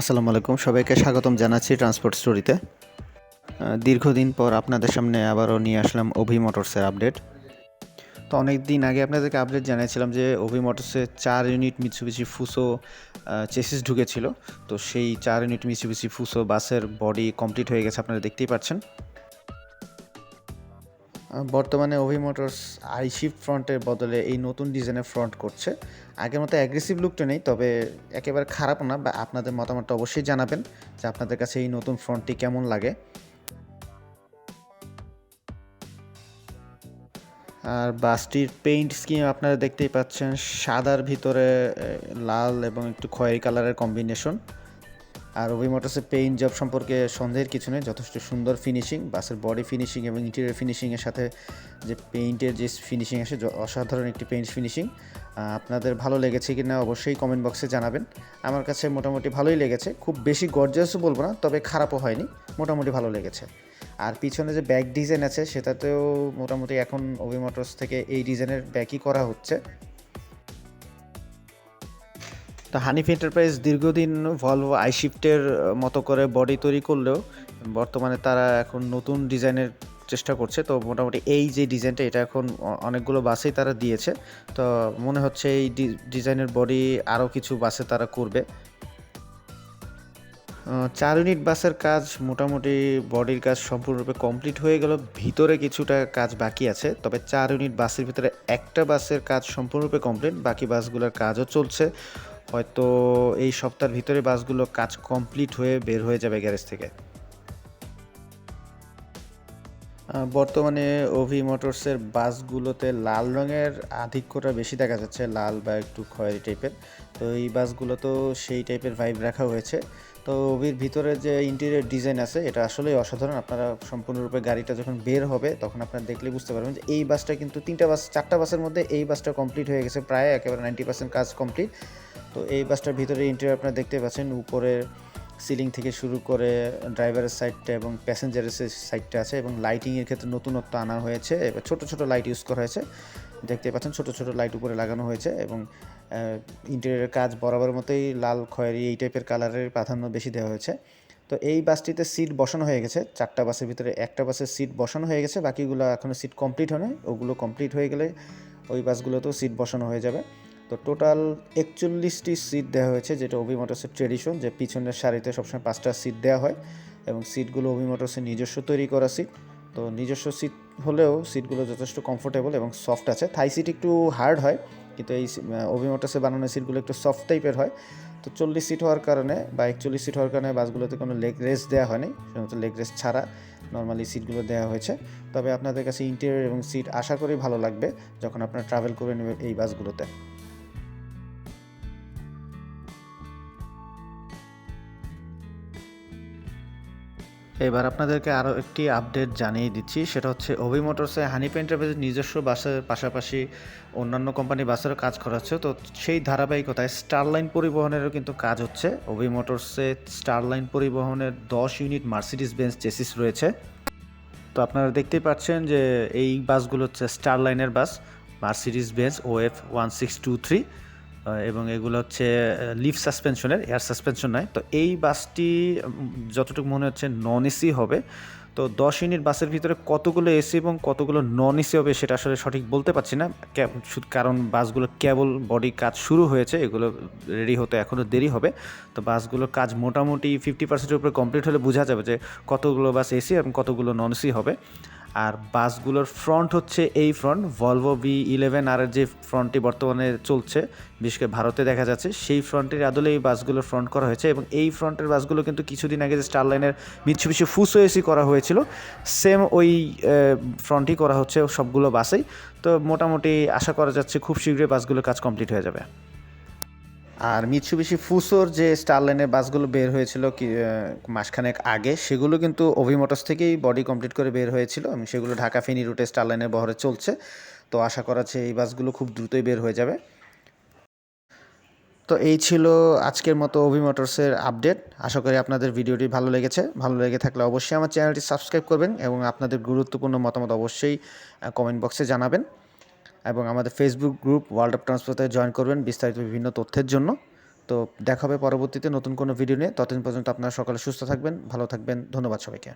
আসসালামু আলাইকুম। সবাইকে স্বাগতম জানাচ্ছি ট্রান্সপোর্ট স্টোরিতে দীর্ঘদিন পর আপনাদের সামনে আবারও নিয়ে আসলাম অভি মোটরসের আপডেট তো অনেক দিন আগে আপনাদেরকে আপডেট জানিয়েছিলাম যে অভি মোটরসে চার ইউনিট মিৎসুবিশি ফুসো চেসিস ঢুকেছিল। তো সেই চার ইউনিট মিৎসুবিশি ফুসো বাসের বডি কমপ্লিট হয়ে গেছে, আপনারা দেখতেই পাচ্ছেন। বর্তমানে অভি মোটরস আই শিফট ফ্রন্টের বদলে এই নতুন ডিজাইনের ফ্রন্ট করছে। আগের মতো অ্যাগ্রেসিভ লুকটা নেই, তবে একেবারে খারাপ না, বা আপনাদের মতামতটা অবশ্যই জানাবেন যে আপনাদের কাছে এই নতুন ফ্রন্টটি কেমন লাগে। আর বাসটির পেইন্ট স্কিম আপনারা দেখতেই পাচ্ছেন, সাদার ভিতরে লাল এবং একটু খয়েরি কালারের কম্বিনেশন আর অভি মোটরসের পেইন্ট জব সম্পর্কে সন্দেহের কিছু নেই, যথেষ্ট সুন্দর ফিনিশিং বাসের বডি ফিনিশিং এবং ইন্টেরিয়র ফিনিশিংয়ের সাথে যে পেইন্টের যে ফিনিশিং আসে অসাধারণ একটি পেইন্ট ফিনিশিং আপনাদের ভালো লেগেছে কি না অবশ্যই কমেন্ট বক্সে জানাবেন। আমার কাছে মোটামুটি ভালোই লেগেছে, খুব বেশি গর্জাসও বলব না, তবে খারাপও হয়নি, মোটামুটি ভালো লেগেছে। আর পিছনে যে ব্যাক ডিজাইন আছে, সেটাতেও মোটামুটি এখন অভি মোটরস থেকে এই ডিজাইনের ব্যাকই করা হচ্ছে। তো হানিফ এন্টারপ্রাইজ দীর্ঘদিন ভলভো আইশিফটের মতো করে বডি তৈরি করলেও বর্তমানে তারা এখন নতুন ডিজাইনের চেষ্টা করছে। তো মোটামুটি এই যে ডিজাইনটা, এটা এখন অনেকগুলো বাসেই তারা দিয়েছে। তো মনে হচ্ছে এই ডিজাইনের বডি আরও কিছু বাসে তারা করবে। চার ইউনিট বাসের কাজ মোটামুটি বডির কাজ সম্পূর্ণরূপে কমপ্লিট হয়ে গেল। ভিতরে কিছুটা কাজ বাকি আছে, তবে চার ইউনিট বাসের ভিতরে একটা বাসের কাজ সম্পূর্ণরূপে কমপ্লিট বাকি বাসগুলোর কাজও চলছে। হয়তো এই সপ্তাহের ভিতরে বাসগুলো কাজ কমপ্লিট হয়ে বের হয়ে যাবে গ্যারেজ থেকে। বর্তমানে ওভি মোটরসের বাসগুলোতে লাল রঙের আধিক্যটা বেশি দেখা যাচ্ছে, লাল বা একটু খয়েরি টাইপের তো এই বাসগুলোতেও সেই টাইপের ভাইব রাখা হয়েছে। তো ওভির ভিতরে যে ইন্টেরিয়র ডিজাইন আছে, এটা আসলেই অসাধারণ। আপনারা সম্পূর্ণরূপে গাড়িটা যখন বের হবে, তখন আপনারা দেখলে বুঝতে পারবেন যে এই বাসটা কিন্তু তিনটা বাস, চারটা বাসের মধ্যে এই বাসটা কমপ্লিট হয়ে গেছে। প্রায় একেবারে নাইনটি পার্সেন্ট কাজ কমপ্লিট তো এই বাসটার ভিতরে ইন্টেরিয়র আপনারা দেখতে পাচ্ছেন উপরে সিলিং থেকে শুরু করে ড্রাইভারের সাইডটা এবং প্যাসেঞ্জারের সাইডটা আছে এবং লাইটিংয়ের ক্ষেত্রে নতুনত্ব আনা হয়েছে। এবার ছোট ছোট লাইট ইউজ করা হয়েছে। দেখতে পাচ্ছেন ছোট ছোট লাইট উপরে লাগানো হয়েছে এবং ইন্টেরিয়রের কাজ বরাবর মতোই লাল, খয়েরি এই টাইপের কালারের প্রাধান্য বেশি দেওয়া হয়েছে। তো এই বাসটিতে সিট বসানো হয়ে গেছে। চারটা বাসের ভিতরে একটা বাসের সিট বসানো হয়ে গেছে। বাকিগুলো এখনও সিট কমপ্লিট হয়নি। ওগুলো কমপ্লিট হয়ে গেলে ওই বাসগুলোতেও সিট বসানো হয়ে যাবে। তো টোটাল একচল্লিশটি সিট দেওয়া হয়েছে, যেটা অভি মোটরসের ট্রেডিশন যে পিছনের সারিতে সবসময় পাঁচটা সিট দেওয়া হয় এবং সিটগুলো অভি মোটরসের নিজস্ব তৈরি করা সিট তো নিজস্ব সিট হলেও সিটগুলো যথেষ্ট কমফোর্টেবল এবং সফট আছে। থাই সিট একটু হার্ড হয়, কিন্তু এই অভি মোটরসে বানানো সিটগুলো একটু সফট টাইপের হয়। তো চল্লিশ সিট হওয়ার কারণে বা একচল্লিশ সিট হওয়ার কারণে বাসগুলোতে কোনো লেগ রেস্ট দেওয়া হয়নি, শুধুমাত্র লেগ রেস্ট ছাড়া নর্মালি সিটগুলো দেওয়া হয়েছে। তবে আপনাদের কাছে ইন্টেরিয়র এবং সিট আশা করি ভালো লাগবে যখন আপনারা ট্রাভেল করে নেবেন এই বাসগুলোতে। এবার আপনাদেরকে আরও একটি আপডেট জানিয়ে দিচ্ছি। সেটা হচ্ছে অভি মোটরসে হানি এন্টারপ্রাইজের নিজস্ব বাসের পাশাপাশি অন্যান্য কোম্পানি বাসেরও কাজ করা হচ্ছে। তো সেই ধারাবাহিকতায় স্টারলাইন পরিবহনেরও কিন্তু কাজ হচ্ছে। অভি মোটরসে স্টারলাইন পরিবহনের দশ ইউনিট মার্সিডিস বেঞ্চ চেসিস রয়েছে। তো আপনারা দেখতেই পাচ্ছেন যে এই বাসগুলো হচ্ছে স্টারলাইনের bus Mercedes Benz O F one six two three এবং এগুলো হচ্ছে লিফ সাসপেনশনের এয়ার সাসপেনশন নয়। তো এই বাসটি যতটুকু মনে হচ্ছে নন এসি হবে। তো দশ ইউনিট বাসের ভিতরে কতগুলো এসি এবং কতগুলো নন এসি হবে সেটা আসলে সঠিক বলতে পারছি না। কারণ বাসগুলো কেবল বডি কাজ শুরু হয়েছে, এগুলো রেডি হতে এখনও দেরি হবে। তো বাসগুলোর কাজ মোটামুটি ফিফটি পার্সেন্টের উপরে কমপ্লিট হলে বোঝা যাবে যে কতগুলো বাস এসি এবং কতগুলো নন এসি হবে। আর বাসগুলোর ফ্রন্ট হচ্ছে এই ফ্রন্ট ভলভো বি ইলেভেন আর যে ফ্রন্টটি বর্তমানে চলছে, বিশেষ করে ভারতে দেখা যাচ্ছে, সেই ফ্রন্টের আদলে এই বাসগুলোর ফ্রন্ট করা হয়েছে এবং এই ফ্রন্টের বাসগুলো কিন্তু কিছুদিন আগে যে স্টারলাইনের মিৎসুবিশি ফুসো এসি করা হয়েছিল সেম ওই ফ্রন্টই করা হচ্ছে সবগুলো বাসেই। তো মোটামুটি আশা করা যাচ্ছে খুব শীঘ্রই বাসগুলোর কাজ কমপ্লিট হয়ে যাবে। আর মিৎসুবিশি ফুসোর যে স্টারলাইনের বাসগুলো বের হয়েছিল কি মাসখানেক আগে, সেগুলো কিন্তু অভি মোটরস থেকেই বডি কমপ্লিট করে বের হয়েছিল এবং সেগুলো ঢাকা ফেনী রুটে স্টার স্টারলাইনের বহরে চলছে। তো আশা করা যাচ্ছে এই বাসগুলো খুব দ্রুতই বের হয়ে যাবে। তো এই ছিল আজকের মতো অভি মোটরসের আপডেট আশা করি আপনাদের ভিডিওটি ভালো লেগেছে। ভালো লেগে থাকলে অবশ্যই আমার চ্যানেলটি সাবস্ক্রাইব করবেন এবং আপনাদের গুরুত্বপূর্ণ মতামত অবশ্যই কমেন্ট বক্সে জানাবেন। এবং আমাদের ফেসবুক গ্রুপ ওয়ার্ল্ড অফ ট্রান্সপোর্টে জয়েন করবেন বিস্তারিত বিভিন্ন তথ্যের জন্য। তো দেখা হবে পরবর্তীতে নতুন কোনো ভিডিও নিয়ে। ততদিন পর্যন্ত আপনারা সকালে সুস্থ থাকবেন, ভালো থাকবেন। ধন্যবাদ সবাইকে।